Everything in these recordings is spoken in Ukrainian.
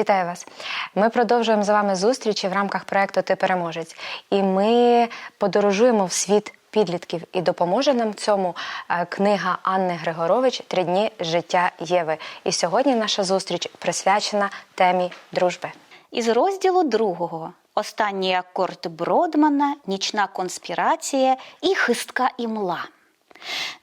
Вітаю вас! Ми продовжуємо з вами зустрічі в рамках проекту Ти переможець. І ми подорожуємо в світ підлітків. І допоможе нам цьому е, книга Анни Григорович Три дні життя Єви. І сьогодні наша зустріч присвячена темі дружби. Із розділу другого останній акорд Бродмана, нічна конспірація і хистка імла.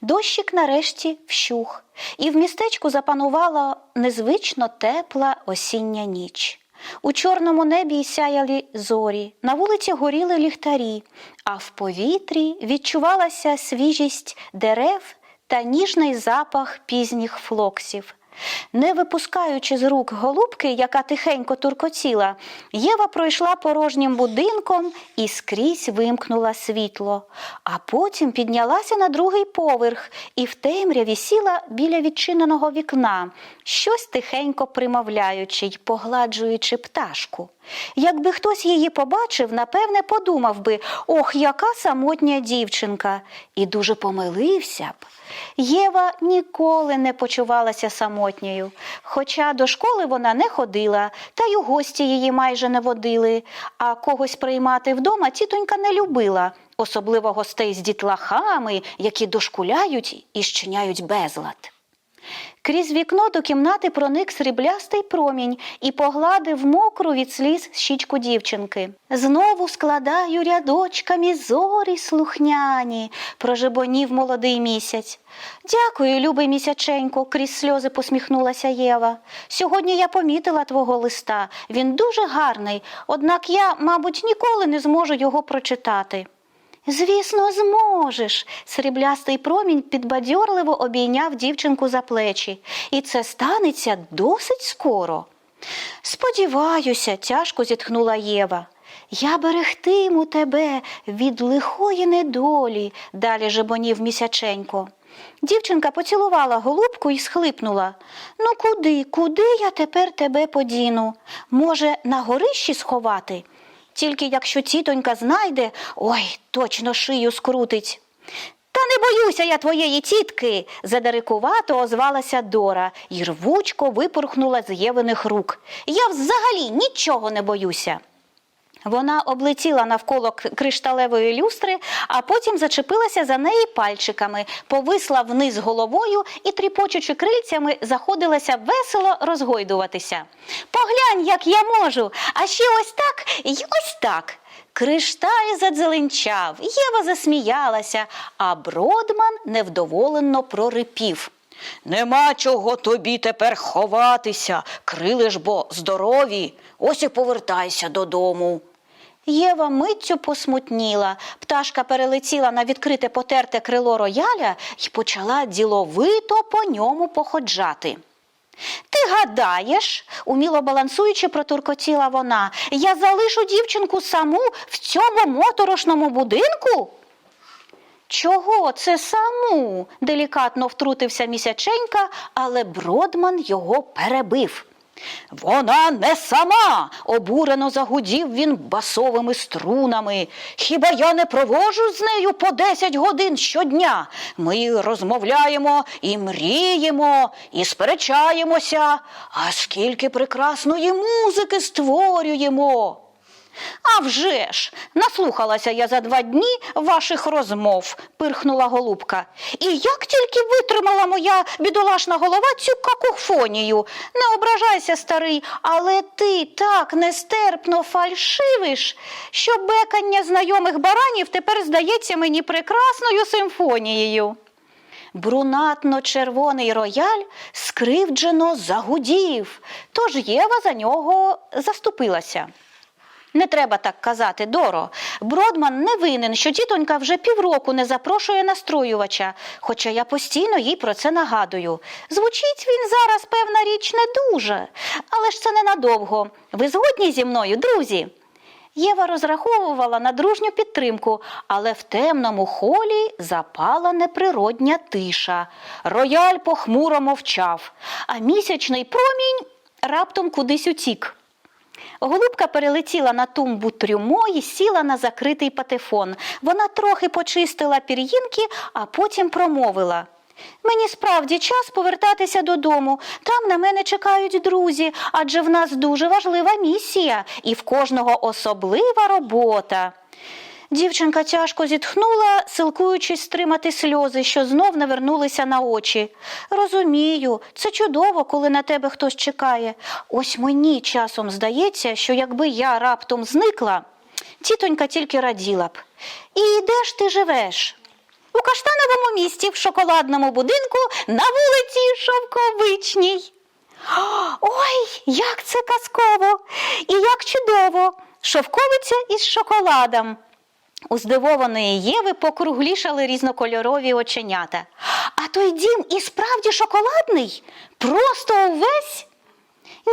Дощик нарешті вщух, і в містечку запанувала незвично тепла осіння ніч. У чорному небі сяяли зорі, на вулиці горіли ліхтарі, а в повітрі відчувалася свіжість дерев та ніжний запах пізніх флоксів. Не випускаючи з рук голубки, яка тихенько туркотіла, Єва пройшла порожнім будинком і скрізь вимкнула світло, а потім піднялася на другий поверх і в темряві сіла біля відчиненого вікна, щось тихенько примовляючи й погладжуючи пташку. Якби хтось її побачив, напевне, подумав би ох, яка самотня дівчинка, і дуже помилився б. Єва ніколи не почувалася самотньою, хоча до школи вона не ходила, та й у гості її майже не водили, а когось приймати вдома тітонька не любила, особливо гостей з дітлахами, які дошкуляють і щиняють безлад. Крізь вікно до кімнати проник сріблястий промінь і погладив мокру від сліз щічку дівчинки. Знову складаю рядочками зорі слухняні, прожебонів молодий місяць. Дякую, любий місяченько, крізь сльози посміхнулася Єва. Сьогодні я помітила твого листа. Він дуже гарний, однак я, мабуть, ніколи не зможу його прочитати. Звісно, зможеш. Сріблястий промінь підбадьорливо обійняв дівчинку за плечі, і це станеться досить скоро. Сподіваюся, тяжко зітхнула Єва. Я берегтиму тебе від лихої недолі, далі жебонів місяченько. Дівчинка поцілувала голубку і схлипнула. Ну куди, куди я тепер тебе подіну? Може, на горищі сховати? Тільки якщо тітонька знайде, ой, точно шию скрутить. Та не боюся я твоєї тітки, задирикувато озвалася Дора і рвучко випорхнула з Євиних рук. Я взагалі нічого не боюся. Вона облетіла навколо кришталевої люстри, а потім зачепилася за неї пальчиками, повисла вниз головою і, тріпочучи крильцями, заходилася весело розгойдуватися. Поглянь, як я можу, а ще ось так і ось так. Кришталь задзеленчав, Єва засміялася, а Бродман невдоволено прорипів. Нема чого тобі тепер ховатися, крили ж бо здорові, ось і повертайся додому. Єва миттю посмутніла. Пташка перелетіла на відкрите потерте крило рояля і почала діловито по ньому походжати. Ти гадаєш, уміло балансуючи, протуркотіла вона, я залишу дівчинку саму в цьому моторошному будинку? Чого це саму? делікатно втрутився місяченька, але Бродман його перебив. Вона не сама, обурено загудів він басовими струнами. Хіба я не провожу з нею по десять годин щодня? Ми розмовляємо і мріємо, і сперечаємося, а скільки прекрасної музики створюємо. А вже ж, наслухалася я за два дні ваших розмов, пирхнула голубка. І як тільки витримала моя бідолашна голова цю какофонію. Не ображайся, старий, але ти так нестерпно фальшивиш, що бекання знайомих баранів тепер здається мені прекрасною симфонією. Брунатно-червоний рояль скривджено загудів, тож Єва за нього заступилася. Не треба так казати, Доро. Бродман не винен, що тітонька вже півроку не запрошує настроювача, хоча я постійно їй про це нагадую. Звучить він зараз, певна річ, не дуже, але ж це ненадовго. Ви згодні зі мною, друзі? Єва розраховувала на дружню підтримку, але в темному холі запала неприродня тиша. Рояль похмуро мовчав, а місячний промінь раптом кудись утік. Голубка перелетіла на тумбу трюмо і сіла на закритий патефон. Вона трохи почистила пір'їнки, а потім промовила. Мені справді час повертатися додому. Там на мене чекають друзі, адже в нас дуже важлива місія і в кожного особлива робота. Дівчинка тяжко зітхнула, силкуючись стримати сльози, що знов навернулися на очі. Розумію, це чудово, коли на тебе хтось чекає. Ось мені часом здається, що якби я раптом зникла, тітонька тільки раділа б. І де ж ти живеш? У каштановому місті в шоколадному будинку на вулиці Шовковичній. Ой, як це казково і як чудово! Шовковиця із шоколадом. У здивованої Єви покруглішали різнокольорові оченята. А той дім і справді шоколадний? Просто увесь?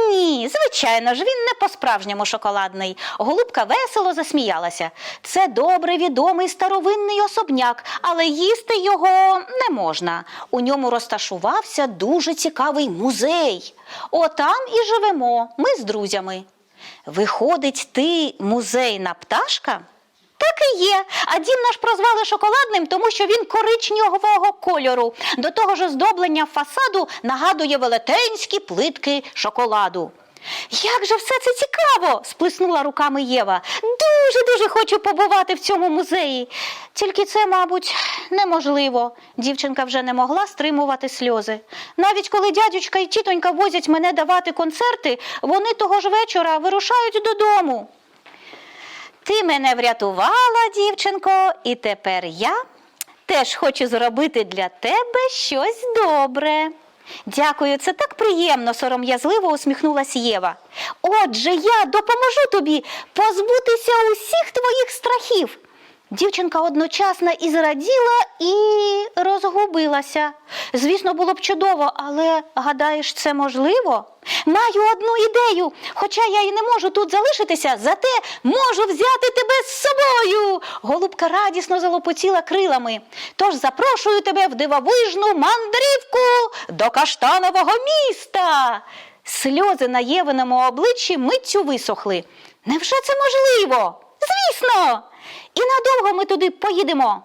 Ні, звичайно ж, він не по-справжньому шоколадний. Голубка весело засміялася. Це добре відомий старовинний особняк, але їсти його не можна. У ньому розташувався дуже цікавий музей. Отам і живемо, ми з друзями. Виходить, ти музейна пташка? Так і є. А дім наш прозвали шоколадним, тому що він коричневого кольору. До того ж, оздоблення фасаду нагадує велетенські плитки шоколаду. Як же все це цікаво! сплеснула руками Єва. Дуже дуже хочу побувати в цьому музеї. Тільки це, мабуть, неможливо. Дівчинка вже не могла стримувати сльози. Навіть коли дядючка і тітонька возять мене давати концерти, вони того ж вечора вирушають додому. Ти мене врятувала, дівчинко, і тепер я теж хочу зробити для тебе щось добре. Дякую, це так приємно, сором'язливо усміхнулась Єва. Отже, я допоможу тобі позбутися усіх твоїх страхів. Дівчинка одночасно і зраділа, і розгубилася. Звісно, було б чудово, але гадаєш, це можливо? Маю одну ідею, хоча я і не можу тут залишитися, зате можу взяти тебе з собою. Голубка радісно залопотіла крилами. Тож запрошую тебе в дивовижну мандрівку до каштанового міста. Сльози на Євиному обличчі миттю висохли. Невже це можливо? Звісно. І надовго ми туди поїдемо.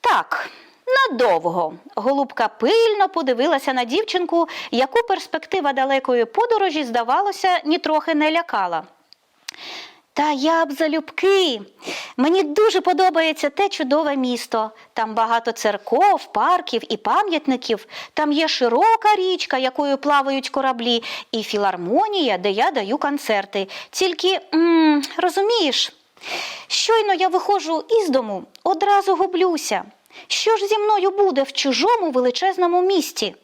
Так, надовго. Голубка пильно подивилася на дівчинку, яку перспектива далекої подорожі, здавалося, нітрохи не лякала. Та я б залюбки. Мені дуже подобається те чудове місто. Там багато церков, парків і пам'ятників. Там є широка річка, якою плавають кораблі, і філармонія, де я даю концерти. Тільки м, розумієш, щойно я виходжу із дому, одразу гублюся. Що ж зі мною буде в чужому величезному місті?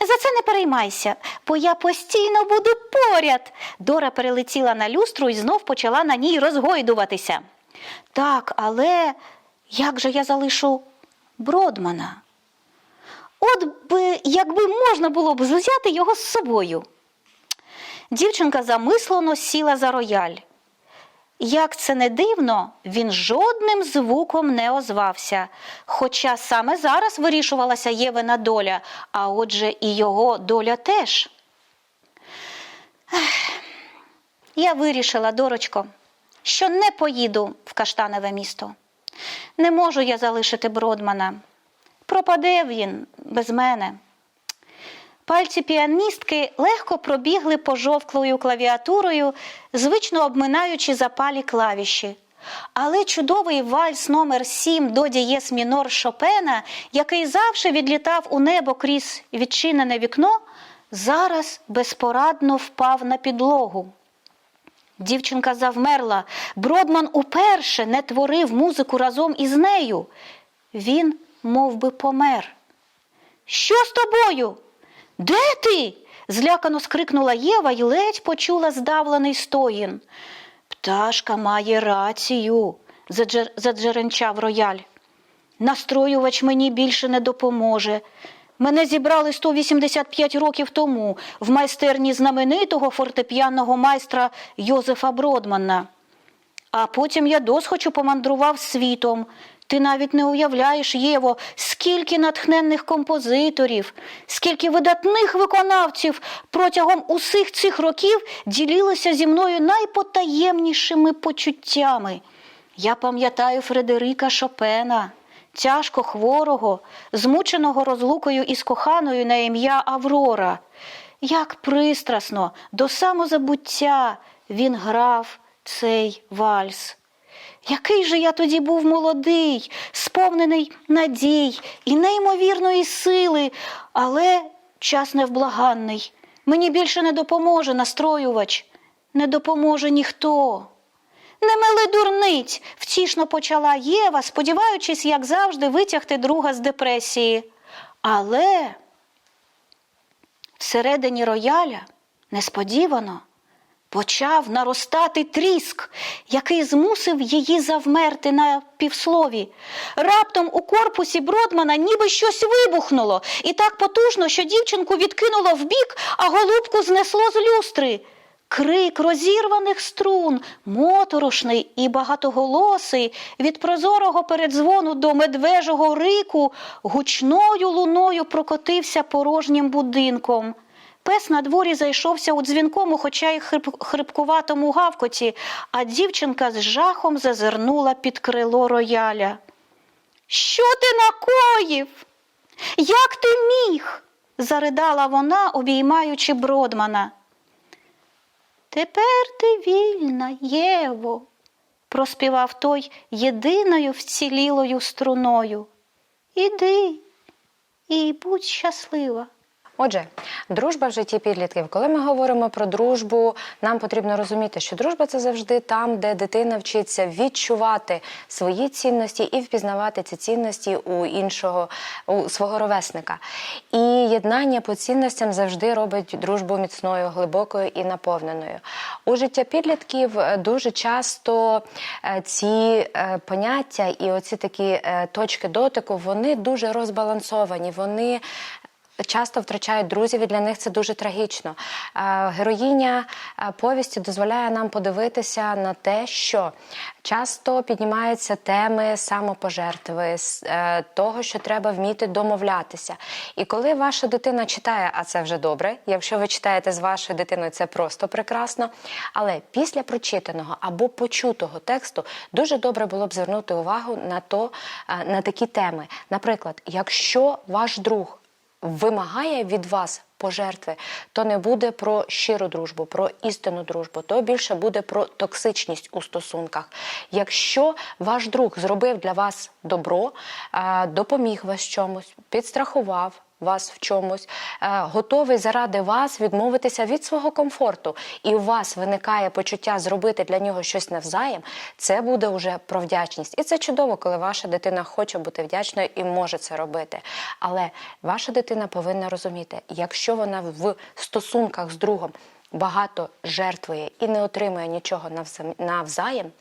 За це не переймайся, бо я постійно буду поряд. Дора перелетіла на люстру і знов почала на ній розгойдуватися. Так, але як же я залишу Бродмана? От би, якби можна було б взяти його з собою. Дівчинка замислено сіла за рояль. Як це не дивно, він жодним звуком не озвався, хоча саме зараз вирішувалася Євина доля, а отже і його доля теж. Ех, Я вирішила, дорочко, що не поїду в каштанове місто. Не можу я залишити Бродмана. Пропаде він без мене. Пальці піаністки легко пробігли пожовклою клавіатурою, звично обминаючи запалі клавіші. Але чудовий вальс номер 7 до дієс мінор Шопена, який завжди відлітав у небо крізь відчинене вікно, зараз безпорадно впав на підлогу. Дівчинка завмерла. Бродман уперше не творив музику разом із нею. Він мов би, помер. Що з тобою? Де ти? злякано скрикнула Єва і ледь почула здавлений стоїн. Пташка має рацію, заджер... заджеренчав рояль. Настроювач мені більше не допоможе. Мене зібрали 185 років тому в майстерні знаменитого фортепіанного майстра Йозефа Бродмана. А потім я досхочу помандрував світом. Ти навіть не уявляєш, Єво, скільки натхненних композиторів, скільки видатних виконавців протягом усіх цих років ділилися зі мною найпотаємнішими почуттями. Я пам'ятаю Фредерика Шопена, тяжко хворого, змученого розлукою із коханою на ім'я Аврора. Як пристрасно до самозабуття він грав цей вальс. Який же я тоді був молодий, сповнений надій і неймовірної сили, але час невблаганний. Мені більше не допоможе настроювач, не допоможе ніхто. Не мили дурниць, втішно почала Єва, сподіваючись, як завжди, витягти друга з депресії. Але всередині рояля несподівано почав наростати тріск, який змусив її завмерти на півслові. Раптом у корпусі Бродмана ніби щось вибухнуло, і так потужно, що дівчинку відкинуло вбік, а голубку знесло з люстри. Крик розірваних струн, моторошний і багатоголосий, від прозорого передзвону до медвежого рику, гучною луною прокотився порожнім будинком. Пес на дворі зайшовся у дзвінкому, хоча й хрип- хрипкуватому гавкоті, а дівчинка з жахом зазирнула під крило рояля. Що ти накоїв? Як ти міг? заридала вона, обіймаючи Бродмана. Тепер ти вільна, Єво, проспівав той єдиною вцілілою струною. Іди і будь щаслива. Отже, дружба в житті підлітків. Коли ми говоримо про дружбу, нам потрібно розуміти, що дружба це завжди там, де дитина вчиться відчувати свої цінності і впізнавати ці цінності у іншого, у свого ровесника. І єднання по цінностям завжди робить дружбу міцною, глибокою і наповненою. У життя підлітків е, дуже часто е, ці е, поняття і оці такі точки дотику, вони дуже розбалансовані. Вони часто втрачають друзів, і для них це дуже трагічно. Е, Героїня е, повісті дозволяє нам подивитися на те, що часто піднімаються теми самопожертви, е, того, що треба вміти домовлятися. І коли ваша дитина читає, а це вже добре, якщо ви читаєте з вашою дитиною, це просто прекрасно. Але після прочитаного або почутого тексту дуже добре було б звернути увагу на то, на такі теми. Наприклад, якщо ваш друг вимагає від вас пожертви, то не буде про щиру дружбу, про істинну дружбу, то більше буде про токсичність у стосунках. Якщо ваш друг зробив для вас добро, е, допоміг вас чомусь, підстрахував. Вас в чомусь е, готовий заради вас відмовитися від свого комфорту, і у вас виникає почуття зробити для нього щось навзаєм. Це буде вже про вдячність, і це чудово, коли ваша дитина хоче бути вдячною і може це робити. Але ваша дитина повинна розуміти, якщо вона в стосунках з другом багато жертвує і не отримує нічого навзаєм.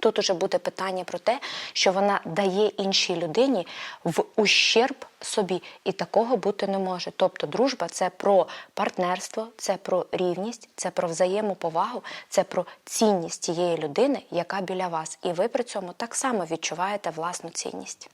Тут уже буде питання про те, що вона дає іншій людині в ущерб собі, і такого бути не може. Тобто, дружба це про партнерство, це про рівність, це про взаємоповагу, це про цінність тієї людини, яка біля вас. І ви при цьому так само відчуваєте власну цінність.